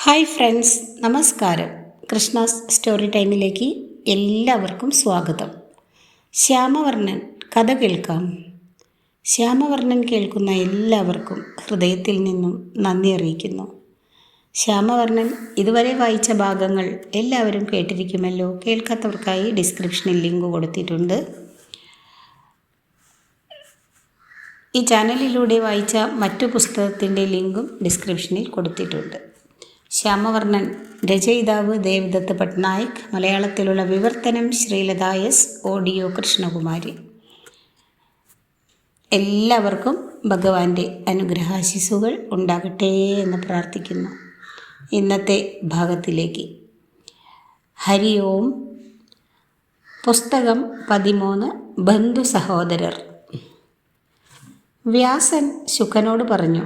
Hi friends നമസ്കാരം. Krishna's story ടൈമിലേക്ക് എല്ലാവർക്കും സ്വാഗതം. ശ്യാമവർണൻ കഥ കേൾക്കാം. ശ്യാമവർണൻ കേൾക്കുന്ന എല്ലാവർക്കും ഹൃദയത്തിൽ നിന്നും നന്ദി അറിയിക്കുന്നു. ശ്യാമവർണൻ ഇതുവരെ വായിച്ച ഭാഗങ്ങൾ എല്ലാവരും കേട്ടിരിക്കുമല്ലോ. കേൾക്കാത്തവർക്കായി ഡിസ്ക്രിപ്ഷനിൽ ലിങ്ക് കൊടുത്തിട്ടുണ്ട്. ഈ ചാനലിലൂടെ വായിച്ച മറ്റു പുസ്തകത്തിന്റെ ലിങ്കും ഡിസ്ക്രിപ്ഷനിൽ കൊടുത്തിട്ടുണ്ട്. ശ്യാമവർണൻ രചയിതാവ് ദേവദത്ത് പട്നായിക് മലയാളത്തിലുള്ള വിവർത്തനം ശ്രീലത എസ് ഓഡിയോ കൃഷ്ണകുമാരി. എല്ലാവർക്കും ഭഗവാന്റെ അനുഗ്രഹാശിസുകൾ ഉണ്ടാകട്ടെ എന്ന് പ്രാർത്ഥിക്കുന്നു. ഇന്നത്തെ ഭാഗത്തിലേക്ക്. ഹരി ഓം. പുസ്തകം പതിമൂന്ന് ബന്ധു സഹോദരർ. വ്യാസൻ ശുഖനോട് പറഞ്ഞു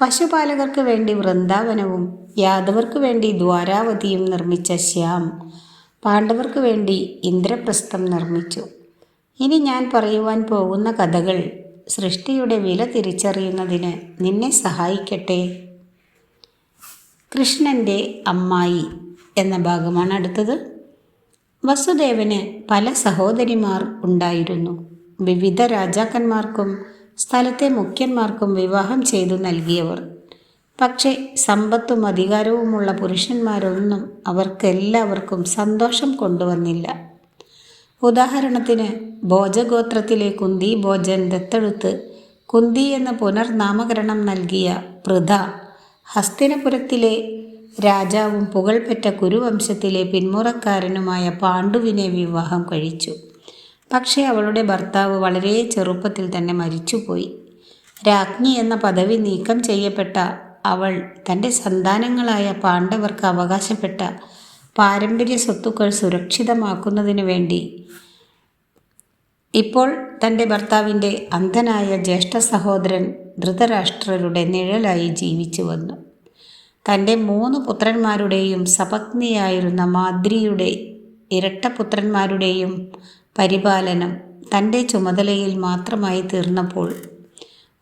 പശുപാലകർക്ക് വേണ്ടി വൃന്ദാവനവും യാദവർക്ക് വേണ്ടി ദ്വാരാവതിയും നിർമ്മിച്ച ശ്യാം. പാണ്ഡവർക്ക് വേണ്ടി ഇന്ദ്രപ്രസ്ഥം നിർമ്മിച്ചു. ഇനി ഞാൻ പറയുവാൻ പോകുന്ന കഥകൾ സൃഷ്ടിയുടെ വില തിരിച്ചറിയുന്നതിന് നിന്നെ സഹായിക്കട്ടെ. കൃഷ്ണന്റെ അമ്മായി എന്ന ഭാഗമാണ് അടുത്തത്. വസുദേവന് പല സഹോദരിമാർ ഉണ്ടായിരുന്നു. വിവിധ രാജാക്കന്മാർക്കും സ്ഥലത്തെ മുഖ്യന്മാർക്കും വിവാഹം ചെയ്തു നൽകിയവർ. പക്ഷേ സമ്പത്തും അധികാരവുമുള്ള പുരുഷന്മാരൊന്നും അവർക്കെല്ലാവർക്കും സന്തോഷം കൊണ്ടുവന്നില്ല. ഉദാഹരണത്തിന് ഭോജഗോത്രത്തിലെ കുന്തി ഭോജൻ ദത്തെടുത്ത് കുന്തി എന്ന പുനർനാമകരണം നൽകിയ പൃഥ ഹസ്തിനപുരത്തിലെ രാജാവും പുകൾപെറ്റ കുരുവംശത്തിലെ പിന്മുറക്കാരനുമായ പാണ്ഡുവിനെ വിവാഹം കഴിച്ചു. പക്ഷേ അവളുടെ ഭർത്താവ് വളരെ ചെറുപ്പത്തിൽ തന്നെ മരിച്ചുപോയി. രാജ്ഞി എന്ന പദവി നീക്കം ചെയ്യപ്പെട്ട അവൾ തന്റെ സന്താനങ്ങളായ പാണ്ഡവർക്ക് അവകാശപ്പെട്ട പാരമ്പര്യ സ്വത്തുക്കൾ സുരക്ഷിതമാക്കുന്നതിന് വേണ്ടി. ഇപ്പോൾ തന്റെ ഭർത്താവിന്റെ അന്ധനായ ജ്യേഷ്ഠ സഹോദരൻ ധൃതരാഷ്ട്രരുടെ നിഴലായി ജീവിച്ചു വന്നു. തന്റെ മൂന്ന് പുത്രന്മാരുടെയും സപത്നിയായിരുന്ന മാദ്രിയുടെ ഇരട്ടപുത്രന്മാരുടെയും പരിപാലനം തന്റെ ചുമതലയിൽ മാത്രമായി തീർന്നപ്പോൾ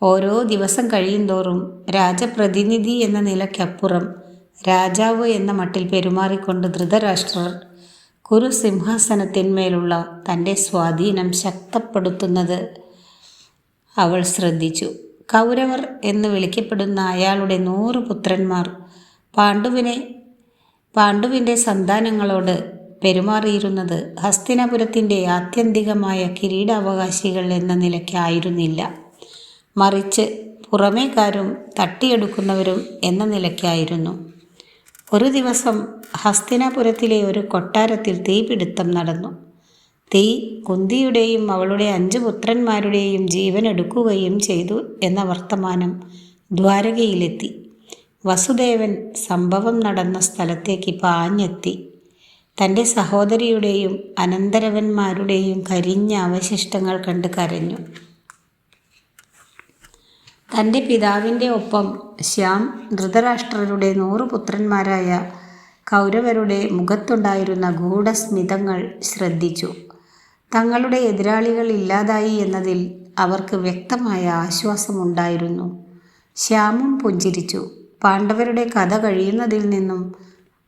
ഓരോ ദിവസം കഴിയുന്തോറും രാജപ്രതിനിധി എന്ന നിലയ്ക്കപ്പുറം രാജാവ് എന്ന മട്ടിൽ പെരുമാറിക്കൊണ്ട് ധൃതരാഷ്ട്രർ കുരുസിംഹാസനത്തിന്മേലുള്ള തന്റെ സ്വാധീനം ശക്തപ്പെടുത്തുന്നത് അവൾ ശ്രദ്ധിച്ചു. കൗരവർ എന്ന് വിളിക്കപ്പെടുന്ന അയാളുടെ നൂറ് പുത്രന്മാർ പാണ്ഡുവിനെ പാണ്ഡുവിന്റെ സന്താനങ്ങളോട് പെരുമാറിയിരുന്നത് ഹസ്തിനപുരത്തിന്റെ ആത്യന്തികമായ കിരീടാവകാശികൾ എന്ന നിലയ്ക്കായിരുന്നില്ല. മറിച്ച് പുറമേക്കാരും തട്ടിയെടുക്കുന്നവരും എന്ന നിലയ്ക്കായിരുന്നു. ഒരു ദിവസം ഹസ്തിനാപുരത്തിലെ ഒരു കൊട്ടാരത്തിൽ തീപിടുത്തം നടന്നു. തീ കുന്തിയുടെയും അവളുടെ അഞ്ചു പുത്രന്മാരുടെയും ജീവൻ എടുക്കുകയും ചെയ്തു എന്ന വർത്തമാനം ദ്വാരകയിലെത്തി. വസുദേവൻ സംഭവം നടന്ന സ്ഥലത്തേക്ക് പാഞ്ഞെത്തി. തന്റെ സഹോദരിയുടെയും അനന്തരവന്മാരുടെയും കരിഞ്ഞ അവശിഷ്ടങ്ങൾ കണ്ട് കരഞ്ഞു. തന്റെ പിതാവിന്റെ ഒപ്പം ശ്യാം ധൃതരാഷ്ട്രരുടെ നൂറു പുത്രന്മാരായ കൗരവരുടെ മുഖത്തുണ്ടായിരുന്ന ഗൂഢസ്മിതങ്ങൾ ശ്രദ്ധിച്ചു. തങ്ങളുടെ എതിരാളികൾ ഇല്ലാതായി എന്നതിൽ അവർക്ക് വ്യക്തമായ ആശ്വാസമുണ്ടായിരുന്നു. ശ്യാമും പുഞ്ചിരിച്ചു. പാണ്ഡവരുടെ കഥ കഴിയുന്നതിൽ നിന്നും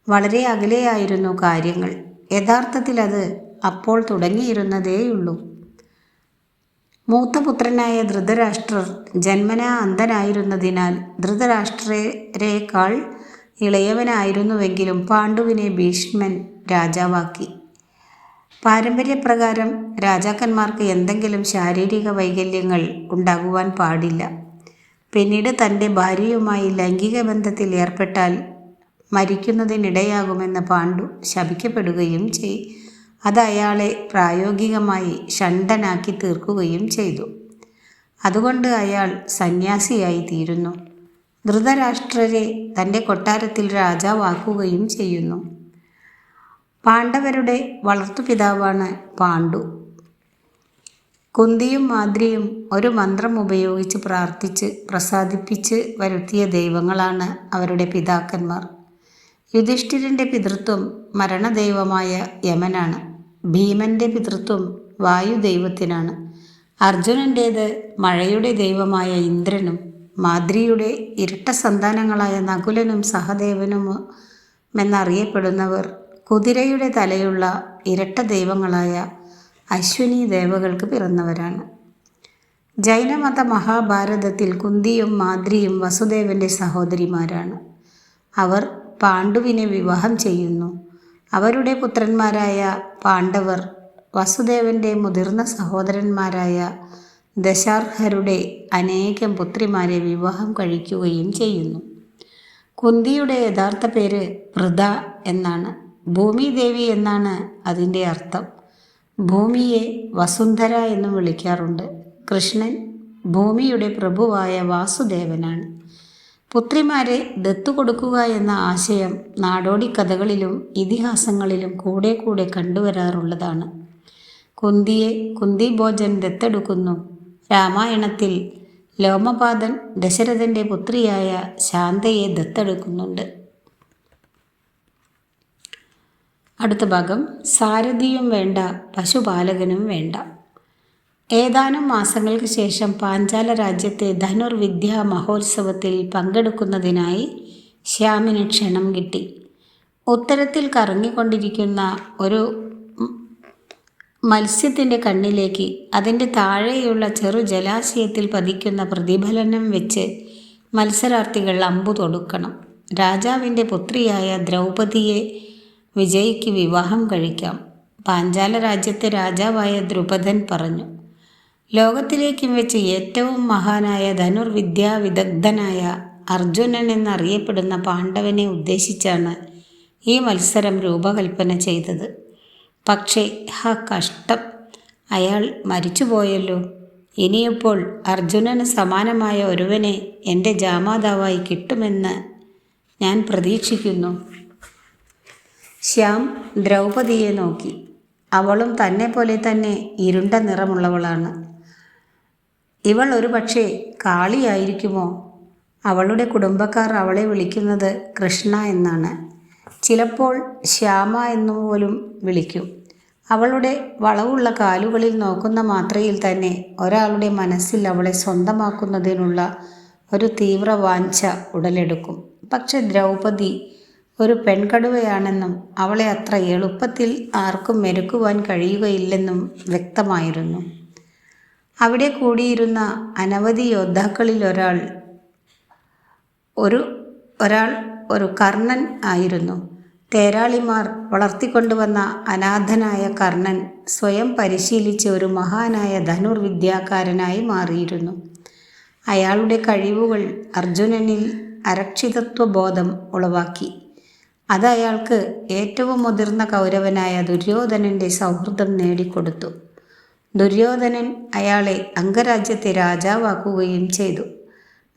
വളരെ അകലെയായിരുന്നു കാര്യങ്ങൾ. യഥാർത്ഥത്തിൽ അത് അപ്പോൾ തുടങ്ങിയിരുന്നതേയുള്ളൂ. മൂത്തപുത്രനായ ധൃതരാഷ്ട്രർ ജന്മനാ അന്ധനായിരുന്നതിനാൽ ധൃതരാഷ്ട്രരേക്കാൾ ഇളയവനായിരുന്നുവെങ്കിലും പാണ്ഡുവിനെ ഭീഷ്മൻ രാജാവാക്കി. പാരമ്പര്യപ്രകാരം രാജാക്കന്മാർക്ക് എന്തെങ്കിലും ശാരീരിക വൈകല്യങ്ങൾ ഉണ്ടാകുവാൻ പാടില്ല. പിന്നീട് തന്റെ ഭാര്യയുമായി ലൈംഗിക ബന്ധത്തിൽ ഏർപ്പെട്ടാൽ മരിക്കുന്നതിനിടയാകുമെന്ന് പാണ്ഡു ശപിക്കപ്പെടുകയും ചെയ് അത് അയാളെ പ്രായോഗികമായി ഷണ്ടനാക്കി തീർക്കുകയും ചെയ്തു. അതുകൊണ്ട് അയാൾ സന്യാസിയായി തീരുന്നു. ധൃതരാഷ്ട്രരെ തന്റെ കൊട്ടാരത്തിൽ രാജാവാക്കുകയും ചെയ്യുന്നു. പാണ്ഡവരുടെ വളർത്തുപിതാവാണ് പാണ്ഡു. കുന്തിയും മാദ്രിയും ഒരു മന്ത്രം ഉപയോഗിച്ച് പ്രാർത്ഥിച്ച് പ്രസാദിപ്പിച്ച് വരുത്തിയ ദൈവങ്ങളാണ് അവരുടെ പിതാക്കന്മാർ. യുധിഷ്ഠിരന്റെ പിതൃത്വം മരണദൈവമായ യമനാണ്. ഭീമന്റെ പിതൃത്വം വായുദൈവത്തിനാണ്. അർജുനന്റേത് മഴയുടെ ദൈവമായ ഇന്ദ്രനും മാദ്രിയുടെ ഇരട്ട സന്താനങ്ങളായ നകുലനും സഹദേവനും എന്നറിയപ്പെടുന്നവർ കുതിരയുടെ തലയുള്ള ഇരട്ട ദൈവങ്ങളായ അശ്വിനി ദേവകൾക്ക് പിറന്നവരാണ്. ജൈനമത മഹാഭാരതത്തിൽ കുന്തിയും മാദ്രിയും വസുദേവന്റെ സഹോദരിമാരാണ്. അവർ പാണ്ഡുവിനെ വിവാഹം ചെയ്യുന്നു. അവരുടെ പുത്രന്മാരായ പാണ്ഡവർ വസുദേവന്റെ മുതിർന്ന സഹോദരന്മാരായ ദശാർഹരുടെ അനേകം പുത്രിമാരെ വിവാഹം കഴിക്കുകയും ചെയ്യുന്നു. കുന്തിയുടെ യഥാർത്ഥ പേര് പൃഥ എന്നാണ്. ഭൂമിദേവി എന്നാണ് അതിന്റെ അർത്ഥം. ഭൂമിയെ വസുന്ധര എന്നും വിളിക്കാറുണ്ട്. കൃഷ്ണൻ ഭൂമിയുടെ പ്രഭുവായ വാസുദേവനാണ്. പുത്രിമാരെ ദത്തു കൊടുക്കുക എന്ന ആശയം നാടോടി കഥകളിലും ഇതിഹാസങ്ങളിലും കൂടെ കൂടെ കണ്ടുവരാറുള്ളതാണ്. കുന്തിയെ കുന്തി ഭോജൻ ദത്തെടുക്കുന്നു. രാമായണത്തിൽ ലോമപാദൻ ദശരഥന്റെ പുത്രിയായ ശാന്തയെ ദത്തെടുക്കുന്നുണ്ട്. അടുത്ത ഭാഗം സാരഥിയും വേണ്ട പശുപാലകനും വേണ്ട. ഏതാനും മാസങ്ങൾക്ക് ശേഷം പാഞ്ചാല രാജ്യത്തെ ധനുർവിദ്യാ മഹോത്സവത്തിൽ പങ്കെടുക്കുന്നതിനായി ശ്യാമിന് ക്ഷണം കിട്ടി. ഉത്തരത്തിൽ കറങ്ങിക്കൊണ്ടിരിക്കുന്ന ഒരു മത്സ്യത്തിന്റെ കണ്ണിലേക്ക് അതിന്റെ താഴെയുള്ള ചെറു ജലാശയത്തിൽ പതിക്കുന്ന പ്രതിഫലനം വെച്ച് മത്സരാർത്ഥികൾ അമ്പു തൊടുക്കണം. രാജാവിന്റെ പുത്രിയായ ദ്രൗപതിയെ വിജയിക്ക് വിവാഹം കഴിക്കാം. പാഞ്ചാല രാജ്യത്തെ രാജാവായ ദ്രുപദൻ പറഞ്ഞു. ലോകത്തിലേക്കും വെച്ച് ഏറ്റവും മഹാനായ ധനുർവിദ്യാ വിദഗ്ധനായ അർജുനൻ എന്നറിയപ്പെടുന്ന പാണ്ഡവനെ ഉദ്ദേശിച്ചാണ് ഈ മത്സരം രൂപകൽപ്പന ചെയ്തത്. പക്ഷേ ഹ കഷ്ടം. അയാൾ മരിച്ചുപോയല്ലോ. ഇനിയിപ്പോൾ അർജുനന് സമാനമായ ഒരുവനെ എന്റെ ജാമാതാവായി കിട്ടുമെന്ന് ഞാൻ പ്രതീക്ഷിക്കുന്നു. ശ്യാം ദ്രൗപദിയെ നോക്കി. അവളും തന്നെ പോലെ തന്നെ ഇരുണ്ട നിറമുള്ളവളാണ്. ഇവൾ ഒരു പക്ഷേ കാളിയായിരിക്കുമോ? അവളുടെ കുടുംബക്കാർ അവളെ വിളിക്കുന്നത് കൃഷ്ണ എന്നാണ്. ചിലപ്പോൾ ശ്യാമ എന്നു പോലും വിളിക്കും. അവളുടെ വളവുള്ള കാലുകളിൽ നോക്കുന്ന മാത്രയിൽ തന്നെ ഒരാളുടെ മനസ്സിൽ അവളെ സ്വന്തമാക്കുന്നതിനുള്ള ഒരു തീവ്ര വാഞ്ച ഉടലെടുക്കും. പക്ഷെ ദ്രൗപദി ഒരു പെൺകടുവയാണെന്നും അവളെ അത്ര എളുപ്പത്തിൽ ആർക്കും മെരുക്കുവാൻ കഴിയുകയില്ലെന്നും വ്യക്തമായിരുന്നു. അവിടെ കൂടിയിരുന്ന അനവധി യോദ്ധാക്കളിൽ ഒരാൾ ഒരു ഒരാൾ ഒരു കർണൻ ആയിരുന്നു. തേരാളിമാർ വളർത്തിക്കൊണ്ടുവന്ന അനാഥനായ കർണൻ സ്വയം പരിശീലിച്ച് ഒരു മഹാനായ ധനുർവിദ്യാകാരനായി മാറിയിരുന്നു. അയാളുടെ കഴിവുകൾ അർജുനനിൽ അരക്ഷിതത്വ ബോധം ഉളവാക്കി. അത് അയാൾക്ക് ഏറ്റവും മുതിർന്ന കൗരവനായ ദുര്യോധനന്റെ സൗഹൃദം നേടിക്കൊടുത്തു. ദുര്യോധനൻ അയാളെ അംഗരാജ്യത്തെ രാജാവാക്കുകയും ചെയ്തു.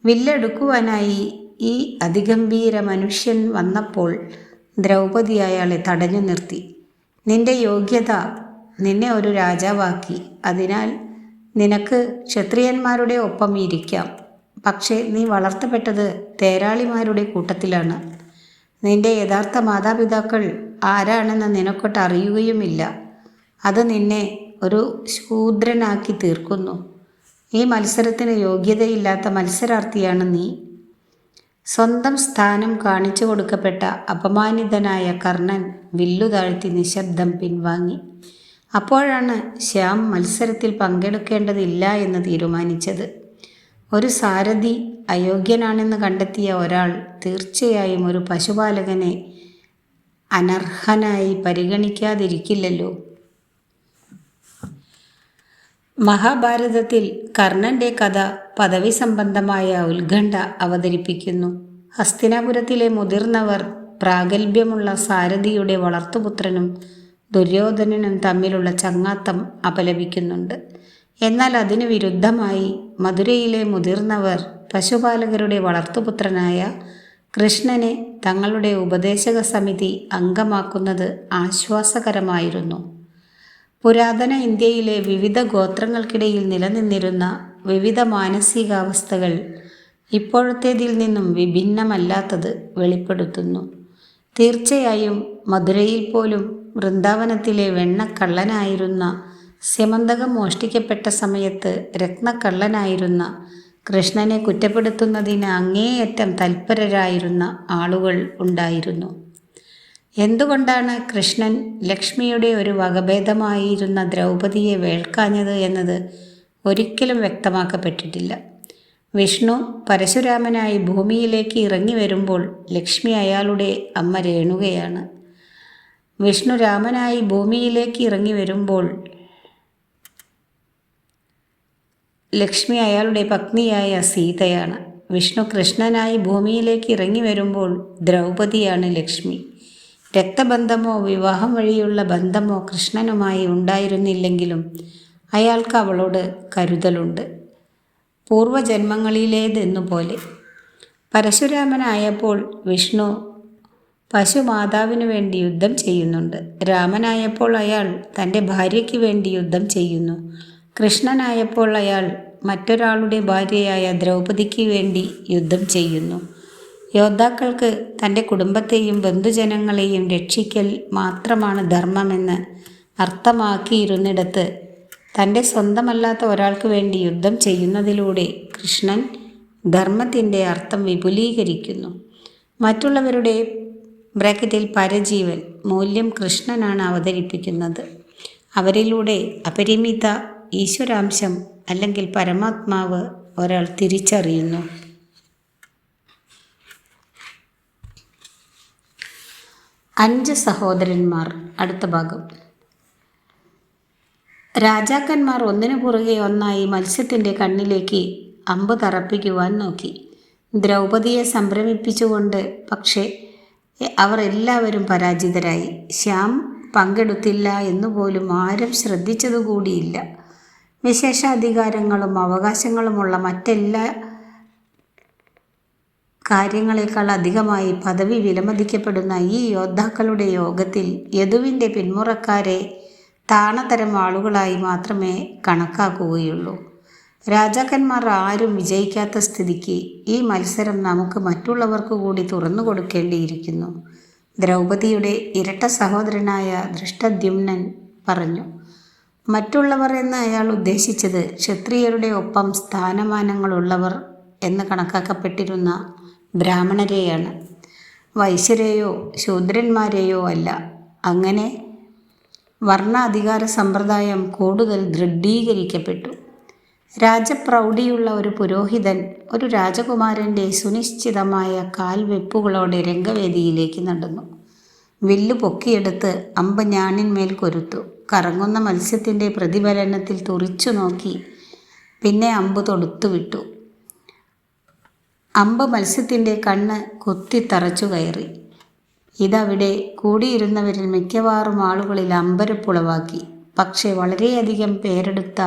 വില്ലെടുക്കുവാനായി ഈ അതിഗംഭീര മനുഷ്യൻ വന്നപ്പോൾ ദ്രൗപദി അയാളെ തടഞ്ഞു നിർത്തി. നിന്റെ യോഗ്യത നിന്നെ ഒരു രാജാവാക്കി. അതിനാൽ നിനക്ക് ക്ഷത്രിയന്മാരുടെ ഒപ്പം ഇരിക്കാം. പക്ഷേ നീ വളർത്തപ്പെട്ടത് തേരാളിമാരുടെ കൂട്ടത്തിലാണ്. നിന്റെ യഥാർത്ഥ മാതാപിതാക്കൾ ആരാണെന്ന് നിനക്കൊട്ട് അറിയുകയുമില്ല അത് നിന്നെ ഒരു ശൂദ്രനാക്കി തീർക്കുന്നു. ഈ മത്സരത്തിന് യോഗ്യതയില്ലാത്ത മത്സരാർത്ഥിയാണ് നീ. സ്വന്തം സ്ഥാനം കാണിച്ചു കൊടുക്കപ്പെട്ട അപമാനിതനായ കർണൻ വില്ലു താഴ്ത്തി നിശബ്ദം പിൻവാങ്ങി. അപ്പോഴാണ് ശ്യാം മത്സരത്തിൽ പങ്കെടുക്കേണ്ടതില്ല എന്ന് തീരുമാനിച്ചത്. ഒരു സാരഥി അയോഗ്യനാണെന്ന് കണ്ടെത്തിയ ഒരാൾ തീർച്ചയായും ഒരു പശുപാലകനെ അനർഹനായി പരിഗണിക്കാതിരിക്കില്ലല്ലോ. മഹാഭാരതത്തിൽ കർണന്റെ കഥ പദവി സംബന്ധമായ ഉത്കണ്ഠ അവതരിപ്പിക്കുന്നു. ഹസ്തിനാപുരത്തിലെ മുതിർന്നവർ പ്രാഗൽഭ്യമുള്ള സാരഥിയുടെ വളർത്തുപുത്രനും ദുര്യോധനനും തമ്മിലുള്ള ചങ്ങാത്തം അപലപിക്കുന്നുണ്ട്. എന്നാൽ അതിനു വിരുദ്ധമായി മധുരയിലെ മുതിർന്നവർ പശുപാലകരുടെ വളർത്തുപുത്രനായ കൃഷ്ണനെ തങ്ങളുടെ ഉപദേശക സമിതി അംഗമാക്കുന്നത് ആശ്വാസകരമായിരുന്നു. പുരാതന ഇന്ത്യയിലെ വിവിധ ഗോത്രങ്ങൾക്കിടയിൽ നിലനിന്നിരുന്ന വിവിധ മാനസികാവസ്ഥകൾ ഇപ്പോഴത്തേതിൽ നിന്നും വിഭിന്നമല്ലാത്തത് വെളിപ്പെടുത്തുന്നു. തീർച്ചയായും മധുരയിൽ പോലും വൃന്ദാവനത്തിലെ വെണ്ണക്കള്ളനായിരുന്ന സ്യമന്തകം മോഷ്ടിക്കപ്പെട്ട സമയത്ത് രത്നക്കള്ളനായിരുന്ന കൃഷ്ണനെ കുറ്റപ്പെടുത്തുന്നതിന് അങ്ങേയറ്റം തൽപരരായിരുന്ന ആളുകൾ ഉണ്ടായിരുന്നു. എന്തുകൊണ്ടാണ് കൃഷ്ണൻ ലക്ഷ്മിയുടെ ഒരു വകഭേദമായിരുന്ന ദ്രൗപതിയെ വേൾക്കാഞ്ഞത് എന്നത് ഒരിക്കലും വ്യക്തമാക്കപ്പെട്ടിട്ടില്ല. വിഷ്ണു പരശുരാമനായി ഭൂമിയിലേക്ക് ഇറങ്ങി വരുമ്പോൾ ലക്ഷ്മി അയാളുടെ അമ്മ രേണുകയാണ്. വിഷ്ണു രാമനായി ഭൂമിയിലേക്ക് ഇറങ്ങി വരുമ്പോൾ ലക്ഷ്മി അയാളുടെ പത്നിയായ സീതയാണ്. വിഷ്ണു കൃഷ്ണനായി ഭൂമിയിലേക്ക് ഇറങ്ങി വരുമ്പോൾ ദ്രൗപതിയാണ് ലക്ഷ്മി. രക്തബന്ധമോ വിവാഹം വഴിയുള്ള ബന്ധമോ കൃഷ്ണനുമായി ഉണ്ടായിരുന്നില്ലെങ്കിലും അയാൾക്ക് അവളോട് കരുതലുണ്ട്. പൂർവജന്മങ്ങളിലേതെന്നുപോലെ പരശുരാമനായപ്പോൾ വിഷ്ണു പശുമാതാവിനു വേണ്ടി യുദ്ധം ചെയ്യുന്നുണ്ട്. രാമനായപ്പോൾ അയാൾ തന്റെ ഭാര്യയ്ക്ക് വേണ്ടി യുദ്ധം ചെയ്യുന്നു. കൃഷ്ണനായപ്പോൾ അയാൾ മറ്റൊരാളുടെ ഭാര്യയായ ദ്രൗപദിക്ക് വേണ്ടി യുദ്ധം ചെയ്യുന്നു. യോദ്ധാക്കൾക്ക് തന്റെ കുടുംബത്തെയും ബന്ധുജനങ്ങളെയും രക്ഷിക്കൽ മാത്രമാണ് ധർമ്മമെന്ന് അർത്ഥമാക്കിയിരുന്നിടത്ത് തന്റെ സ്വന്തമല്ലാത്ത ഒരാൾക്ക് വേണ്ടി യുദ്ധം ചെയ്യുന്നതിലൂടെ കൃഷ്ണൻ ധർമ്മത്തിന്റെ അർത്ഥം വിപുലീകരിക്കുന്നു. മറ്റുള്ളവരുടെ ബ്രാക്കറ്റിൽ പരജീവൻ മൂല്യം കൃഷ്ണനാണ് അവതരിപ്പിക്കുന്നത്. അവരിലൂടെ അപരിമിത ഈശ്വരാംശം അല്ലെങ്കിൽ പരമാത്മാവ് ഒരാൾ തിരിച്ചറിയുന്നു. അഞ്ച് സഹോദരന്മാർ. അടുത്ത ഭാഗം. രാജാക്കന്മാർ ഒന്നിനു പുറകെ ഒന്നായി മത്സ്യത്തിന്റെ കണ്ണിലേക്ക് അമ്പ് തറപ്പിക്കുവാൻ നോക്കി. ദ്രൗപതിയെ സംരമിപ്പിച്ചുകൊണ്ട് പക്ഷേ അവർ എല്ലാവരും പരാജിതരായി. ശ്യാം പങ്കെടുത്തില്ല എന്നുപോലും ആരും ശ്രദ്ധിച്ചതുകൂടിയില്ല. വിശേഷാധികാരങ്ങളും അവകാശങ്ങളുമുള്ള മറ്റെല്ലാ കാര്യങ്ങളെക്കാൾ അധികമായി പദവി വിലമതിക്കപ്പെടുന്ന ഈ യോദ്ധാക്കളുടെ യോഗത്തിൽ യദുവിന്റെ പിന്മുറക്കാരെ താണതരം ആളുകളായി മാത്രമേ കണക്കാക്കുകയുള്ളൂ. രാജാക്കന്മാർ ആരും വിജയിക്കാത്ത സ്ഥിതിക്ക് ഈ മത്സരം നമുക്ക് മറ്റുള്ളവർക്ക് കൂടി തുറന്നു കൊടുക്കേണ്ടിയിരിക്കുന്നു. ദ്രൗപദിയുടെ ഇരട്ട സഹോദരനായ ദൃഷ്ടദ്യുമ്നൻ പറഞ്ഞു മറ്റുള്ളവർ എന്ന് അയാൾ ഉദ്ദേശിച്ചത് ക്ഷത്രിയരുടെ ഒപ്പം സ്ഥാനമാനങ്ങളുള്ളവർ എന്ന് കണക്കാക്കപ്പെട്ടിരുന്ന ബ്രാഹ്മണരെയാണ്. വൈശ്യരെയോ ശൂദ്രന്മാരെയോ അല്ല. അങ്ങനെ വർണാധികാര സമ്പ്രദായം കൂടുതൽ ദൃഢീകരിക്കപ്പെട്ടു. രാജപ്രൗഢിയുള്ള ഒരു പുരോഹിതൻ ഒരു രാജകുമാരന്റെ സുനിശ്ചിതമായ കാൽവെപ്പുകളോടെ രംഗവേദിയിലേക്ക് നടന്നു. വില്ലു പൊക്കിയെടുത്ത് അമ്പ് ഞാണിന്മേൽ കൊരുത്തു. കറങ്ങുന്ന മത്സ്യത്തിന്റെ പ്രതിഫലനത്തിൽ തുറിച്ചു നോക്കി പിന്നെ അമ്പ് തൊടുത്തു വിട്ടു അമ്പ് മത്സ്യത്തിന്റെ കണ്ണ് കുത്തിത്തറച്ചു കയറി. ഇതവിടെ കൂടിയിരുന്നവരിൽ മിക്കവാറും ആളുകളിൽ അമ്പരപ്പുളവാക്കി. പക്ഷേ വളരെയധികം പേരെടുത്ത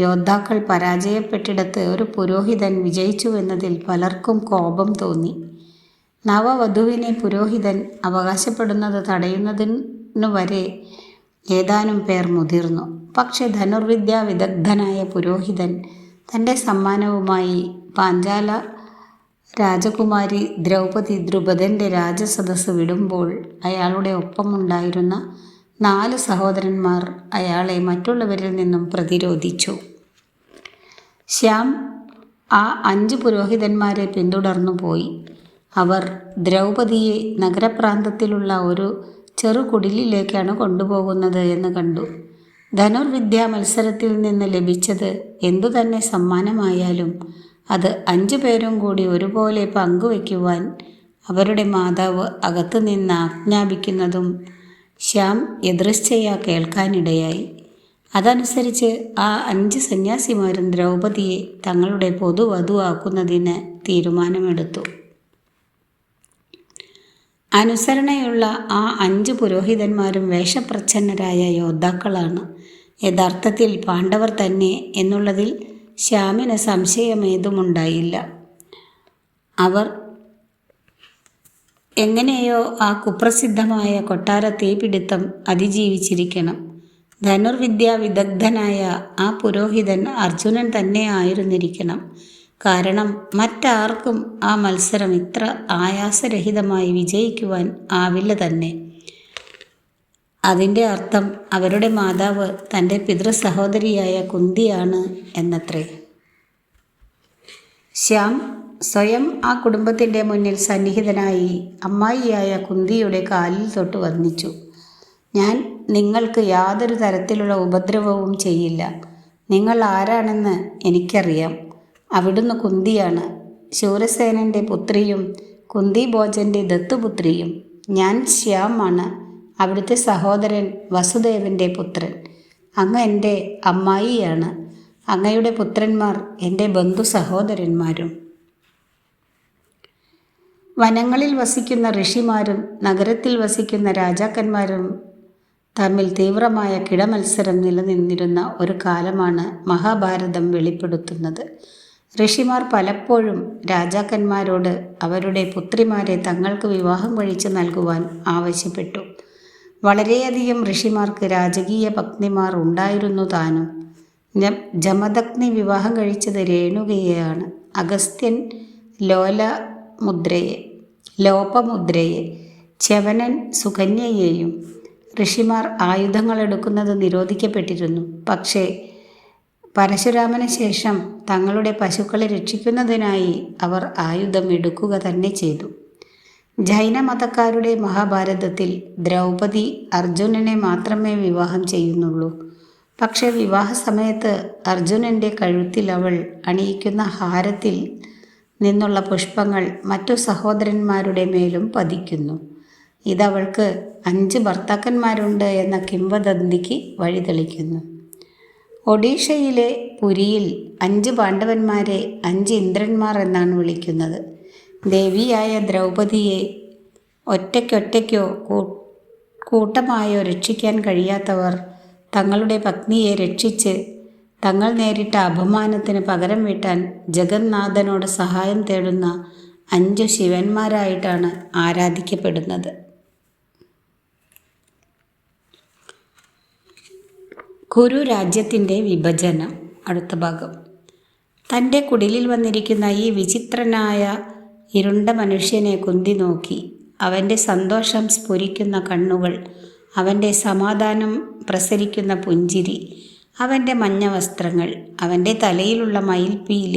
യോദ്ധാക്കൾ പരാജയപ്പെട്ടിടത്ത് ഒരു പുരോഹിതൻ വിജയിച്ചുവെന്നതിൽ പലർക്കും കോപം തോന്നി. നവവധുവിനെ പുരോഹിതൻ അവകാശപ്പെടുന്നത് തടയുന്നതിനു വരെ ഏതാനും പേർ മുതിർന്നു. പക്ഷേ ധനുർവിദ്യാ വിദഗ്ധനായ പുരോഹിതൻ തന്റെ സമ്മാനവുമായി പാഞ്ചാല രാജകുമാരി ദ്രൗപദി ദ്രുപദന്റെ രാജസദസ് വിടുമ്പോൾ അയാളുടെ ഒപ്പമുണ്ടായിരുന്ന നാല് സഹോദരന്മാർ അയാളെ മറ്റുള്ളവരിൽ നിന്നും പ്രതിരോധിച്ചു. ശ്യാം ആ അഞ്ച് പുരോഹിതന്മാരെ പിന്തുടർന്നു പോയി. അവർ ദ്രൗപദിയെ നഗരപ്രാന്തത്തിലുള്ള ഒരു ചെറു കുടിലിലേക്കാണ് കൊണ്ടുപോകുന്നത് എന്ന് കണ്ടു. ധനുർവിദ്യാ മത്സരത്തിൽ നിന്ന് ലഭിച്ചത് എന്തുതന്നെ സമ്മാനമായാലും അത് അഞ്ചു പേരും കൂടി ഒരുപോലെ പങ്കുവയ്ക്കുവാൻ അവരുടെ മാതാവ് അകത്തു നിന്ന് ആജ്ഞാപിക്കുന്നതും ശ്യാം എതിർച്ചയ കേൾക്കാനിടയായി. അതനുസരിച്ച് ആ അഞ്ച് സന്യാസിമാരും ദ്രൗപതിയെ തങ്ങളുടെ പൊതുവധുവാക്കുന്നതിന് തീരുമാനമെടുത്തു. അനുസരണയുള്ള ആ അഞ്ച് പുരോഹിതന്മാരും വേഷപ്രച്ഛന്നരായ യോദ്ധാക്കളാണ്. യഥാർത്ഥത്തിൽ പാണ്ഡവർ തന്നെ എന്നുള്ളതിൽ ശ്യാമിന് സംശയമേതുമുണ്ടായില്ല. അവർ എങ്ങനെയോ ആ കുപ്രസിദ്ധമായ കൊട്ടാര തീപിടുത്തം അതിജീവിച്ചിരിക്കണം. ധനുർവിദ്യാ വിദഗ്ധനായ ആ പുരോഹിതൻ അർജുനൻ തന്നെ ആയിരുന്നിരിക്കണം. കാരണം മറ്റാർക്കും ആ മത്സരം ഇത്ര ആയാസരഹിതമായി വിജയിക്കുവാൻ ആവില്ല തന്നെ. അതിന്റെ അർത്ഥം അവരുടെ മാതാവ് തന്റെ പിതൃ സഹോദരിയായ കുന്തിയാണ് എന്നത്രേ. ശ്യാം സ്വയം ആ കുടുംബത്തിന്റെ മുന്നിൽ സന്നിഹിതനായി അമ്മായിയായ കുന്തിയുടെ കാലിൽ തൊട്ട് വന്ദിച്ചു. ഞാൻ നിങ്ങൾക്ക് യാതൊരു തരത്തിലുള്ള ഉപദ്രവവും ചെയ്യില്ല. നിങ്ങൾ ആരാണെന്ന് എനിക്കറിയാം. അവിടുന്ന് കുന്തിയാണ്. ശൂരസേനന്റെ പുത്രിയും കുന്തി ഭോജന്റെ ദത്തുപുത്രിയും. ഞാൻ ശ്യാമാണ് അവിടുത്തെ സഹോദരൻ വസുദേവന്റെ പുത്രൻ. അങ്ങ് എന്റെ അമ്മായിയാണ്. അങ്ങയുടെ പുത്രന്മാർ എന്റെ ബന്ധു സഹോദരന്മാരും. വനങ്ങളിൽ വസിക്കുന്ന ഋഷിമാരും നഗരത്തിൽ വസിക്കുന്ന രാജാക്കന്മാരും തമ്മിൽ തീവ്രമായ കിടമത്സരം നിലനിന്നിരുന്ന ഒരു കാലമാണ് മഹാഭാരതം വെളിപ്പെടുത്തുന്നത്. ഋഷിമാർ പലപ്പോഴും രാജാക്കന്മാരോട് അവരുടെ പുത്രിമാരെ തങ്ങൾക്ക് വിവാഹം കഴിച്ചു നൽകുവാൻ ആവശ്യപ്പെട്ടു. വളരെയധികം ഋഷിമാർക്ക് രാജകീയ പത്നിമാർ ഉണ്ടായിരുന്നു താനും. ജമദഗ്നി വിവാഹം കഴിച്ചത് രേണുകയെയാണ്. അഗസ്ത്യൻ ലോല മുദ്രയെ ലോപമുദ്രയെ ചവനൻ സുകന്യയെയും ഋഷിമാർ ആയുധങ്ങൾ എടുക്കുന്നത് നിരോധിക്കപ്പെട്ടിരുന്നു. പക്ഷേ പരശുരാമന് ശേഷം തങ്ങളുടെ പശുക്കളെ രക്ഷിക്കുന്നതിനായി അവർ ആയുധം എടുക്കുക തന്നെ ചെയ്തു. ജൈനമതക്കാരുടെ മഹാഭാരതത്തിൽ ദ്രൗപദി അർജുനനെ മാത്രമേ വിവാഹം ചെയ്യുന്നുള്ളൂ. പക്ഷേ വിവാഹ സമയത്ത് അർജുനന്റെ കഴുത്തിൽ അവൾ അണിയിക്കുന്ന ഹാരത്തിൽ നിന്നുള്ള പുഷ്പങ്ങൾ മറ്റു സഹോദരന്മാരുടെ മേലും പതിക്കുന്നു. ഇതവൾക്ക് അഞ്ച് ഭർത്താക്കന്മാരുണ്ട് എന്ന കിംവദന്തിക്ക് വഴിതെളിക്കുന്നു. ഒഡീഷയിലെ പുരിയിൽ അഞ്ച് പാണ്ഡവന്മാരെ അഞ്ച് ഇന്ദ്രന്മാർ എന്നാണ് വിളിക്കുന്നത്. ദേവിയായ ദ്രൗപതിയെ ഒറ്റയ്ക്കൊറ്റയ്ക്കോ കൂട്ടമായോ രക്ഷിക്കാൻ കഴിയാത്തവർ തങ്ങളുടെ പത്നിയെ രക്ഷിച്ച് തങ്ങൾ നേരിട്ട അപമാനത്തിന് പകരം വീട്ടാൻ ജഗന്നാഥനോട് സഹായം തേടുന്ന അഞ്ചു ശിവന്മാരായിട്ടാണ് ആരാധിക്കപ്പെടുന്നത്. കുരു രാജ്യത്തിന്റെ വിഭജനം. അടുത്ത ഭാഗം. തന്റെ കുടിലിൽ വന്നിരിക്കുന്ന ഈ വിചിത്രനായ ഇരുണ്ട മനുഷ്യനെ കുന്തി നോക്കി. അവന്റെ സന്തോഷം സ്ഫുരിക്കുന്ന കണ്ണുകൾ അവന്റെ സമാധാനം പ്രസരിക്കുന്ന പുഞ്ചിരി അവന്റെ മഞ്ഞ വസ്ത്രങ്ങൾ അവന്റെ തലയിലുള്ള മയിൽപ്പീൽ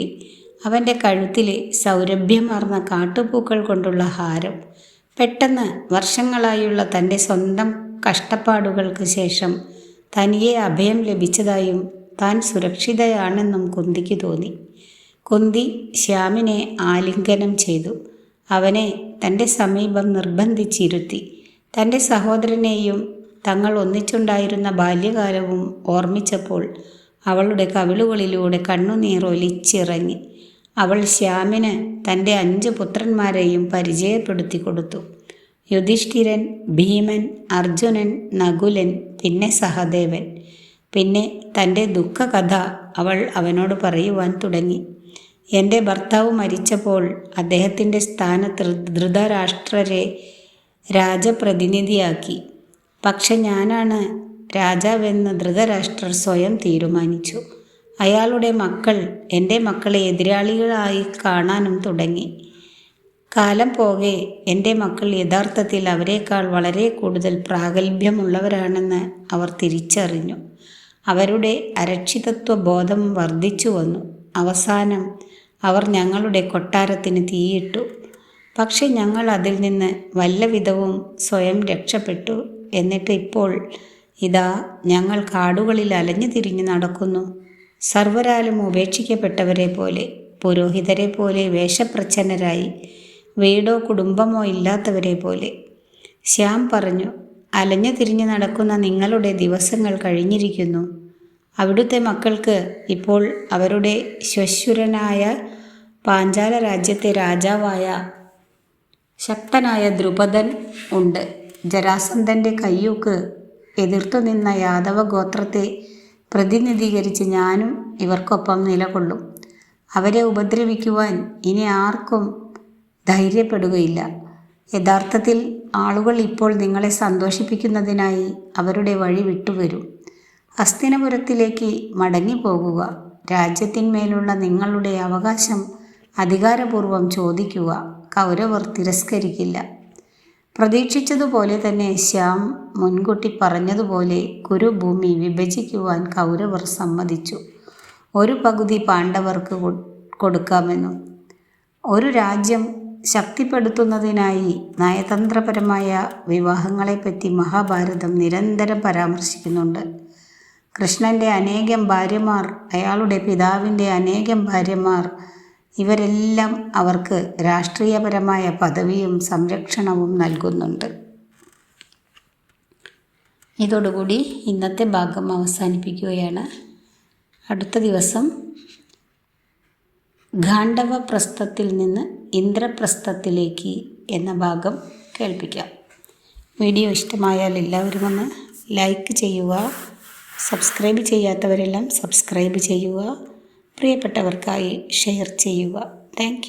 അവന്റെ കഴുത്തിലെ സൗരഭ്യമാർന്ന കാട്ടുപൂക്കൾ കൊണ്ടുള്ള ഹാരം. പെട്ടെന്ന് വർഷങ്ങളായുള്ള തന്റെ സ്വന്തം കഷ്ടപ്പാടുകൾക്ക് ശേഷം തനിയെ അഭയം ലഭിച്ചതായും താൻ സുരക്ഷിതയാണെന്നും കുന്തിക്ക് തോന്നി. കുന്തി ശ്യാമിനെ ആലിംഗനം ചെയ്തു. അവനെ തന്റെ സമീപം നിർബന്ധിച്ചിരുത്തി. തന്റെ സഹോദരനെയും തങ്ങൾ ഒന്നിച്ചുണ്ടായിരുന്ന ബാല്യകാലവും ഓർമ്മിച്ചപ്പോൾ അവളുടെ കവിളുകളിലൂടെ കണ്ണുനീറൊലിച്ചിറങ്ങി അവൾ ശ്യാമിന് തന്റെ അഞ്ച് പുത്രന്മാരെയും പരിചയപ്പെടുത്തി കൊടുത്തു. യുധിഷ്ഠിരൻ ഭീമൻ അർജുനൻ നകുലൻ പിന്നെ സഹദേവൻ. പിന്നെ തന്റെ ദുഃഖകഥ അവൾ അവനോട് പറയുവാൻ തുടങ്ങി. എന്റെ ഭർത്താവ് മരിച്ചപ്പോൾ അദ്ദേഹത്തിന്റെ സ്ഥാനത്ത് ധൃതരാഷ്ട്രരെ രാജപ്രതിനിധിയാക്കി. പക്ഷെ ഞാനാണ് രാജാവെന്ന് ധൃതരാഷ്ട്രർ സ്വയം തീരുമാനിച്ചു. അയാളുടെ മക്കൾ എന്റെ മക്കളെ എതിരാളികളായി കാണാനും തുടങ്ങി. കാലം പോകെ എന്റെ മക്കൾ യഥാർത്ഥത്തിൽ അവരെക്കാൾ വളരെ കൂടുതൽ പ്രാഗൽഭ്യമുള്ളവരാണെന്ന് അവർ തിരിച്ചറിഞ്ഞു. അവരുടെ അരക്ഷിതത്വ ബോധം വർദ്ധിച്ചു വന്നു അവസാനം അവർ ഞങ്ങളുടെ കൊട്ടാരത്തിന് തീയിട്ടു. പക്ഷെ ഞങ്ങൾ അതിൽ നിന്ന് വല്ലവിധവും സ്വയം രക്ഷപ്പെട്ടു. എന്നിട്ട് ഇപ്പോൾ ഇതാ ഞങ്ങൾ കാടുകളിൽ അലഞ്ഞു തിരിഞ്ഞു നടക്കുന്നു. സർവരാലും ഉപേക്ഷിക്കപ്പെട്ടവരെ പോലെ പുരോഹിതരെ പോലെ വേഷപ്രച്ഛന്നരായി വീടോ കുടുംബമോ ഇല്ലാത്തവരെ പോലെ. ശ്യാം പറഞ്ഞു അലഞ്ഞു തിരിഞ്ഞു നടക്കുന്ന നിങ്ങളുടെ ദിവസങ്ങൾ കഴിഞ്ഞിരിക്കുന്നു. അവിടുത്തെ മക്കൾക്ക് ഇപ്പോൾ അവരുടെ ശ്വശുരനായ പാഞ്ചാല രാജ്യത്തെ രാജാവായ ശക്തനായ ദ്രുപദൻ ഉണ്ട്. ജരാസന്ധന്റെ കയ്യൂക്ക് എതിർത്തു നിന്ന യാദവ ഗോത്രത്തെ പ്രതിനിധീകരിച്ച് ഞാനും ഇവർക്കൊപ്പം നിലകൊള്ളും. അവരെ ഉപദ്രവിക്കുവാൻ ഇനി ആർക്കും ധൈര്യപ്പെടുകയില്ല. യഥാർത്ഥത്തിൽ ആളുകൾ ഇപ്പോൾ നിങ്ങളെ സന്തോഷിപ്പിക്കുന്നതിനായി അവരുടെ വഴി വിട്ടുവരും. ഹസ്തിനപുരത്തിലേക്ക് മടങ്ങിപ്പോകുക. രാജ്യത്തിന്മേലുള്ള നിങ്ങളുടെ അവകാശം അധികാരപൂർവം ചോദിക്കുക. കൗരവർ തിരസ്കരിക്കില്ല. പ്രതീക്ഷിച്ചതുപോലെ തന്നെ ശ്യാം മുൻകൂട്ടി പറഞ്ഞതുപോലെ കുരുഭൂമി വിഭജിക്കുവാൻ കൗരവർ സമ്മതിച്ചു. ഒരു പകുതി പാണ്ഡവർക്ക് കൊടുക്കാമെന്നും ഒരു രാജ്യം ശക്തിപ്പെടുത്തുന്നതിനായി നയതന്ത്രപരമായ വിവാഹങ്ങളെപ്പറ്റി മഹാഭാരതം നിരന്തരം പരാമർശിക്കുന്നുണ്ട്. കൃഷ്ണന്റെ അനേകം ഭാര്യമാർ അയാളുടെ പിതാവിന്റെ അനേകം ഭാര്യമാർ ഇവരെല്ലാം അവർക്ക് രാഷ്ട്രീയപരമായ പദവിയും സംരക്ഷണവും നൽകുന്നുണ്ട്. ഇതോടുകൂടി ഇന്നത്തെ ഭാഗം അവസാനിപ്പിക്കുകയാണ്. അടുത്ത ദിവസം ഗാണ്ഡവ പ്രസ്ഥത്തിൽ നിന്ന് ഇന്ദ്രപ്രസ്ഥത്തിലേക്ക് എന്ന ഭാഗം കേൾപ്പിക്കാം. വീഡിയോ ഇഷ്ടമായാൽ എല്ലാവരും ഒന്ന് ലൈക്ക് ചെയ്യുക സബ്സ്ക്രൈബ് ചെയ്യാത്തവരെല്ലാം സബ്സ്ക്രൈബ് ചെയ്യുക. പ്രിയപ്പെട്ടവർക്കായി ഷെയർ ചെയ്യുക. താങ്ക്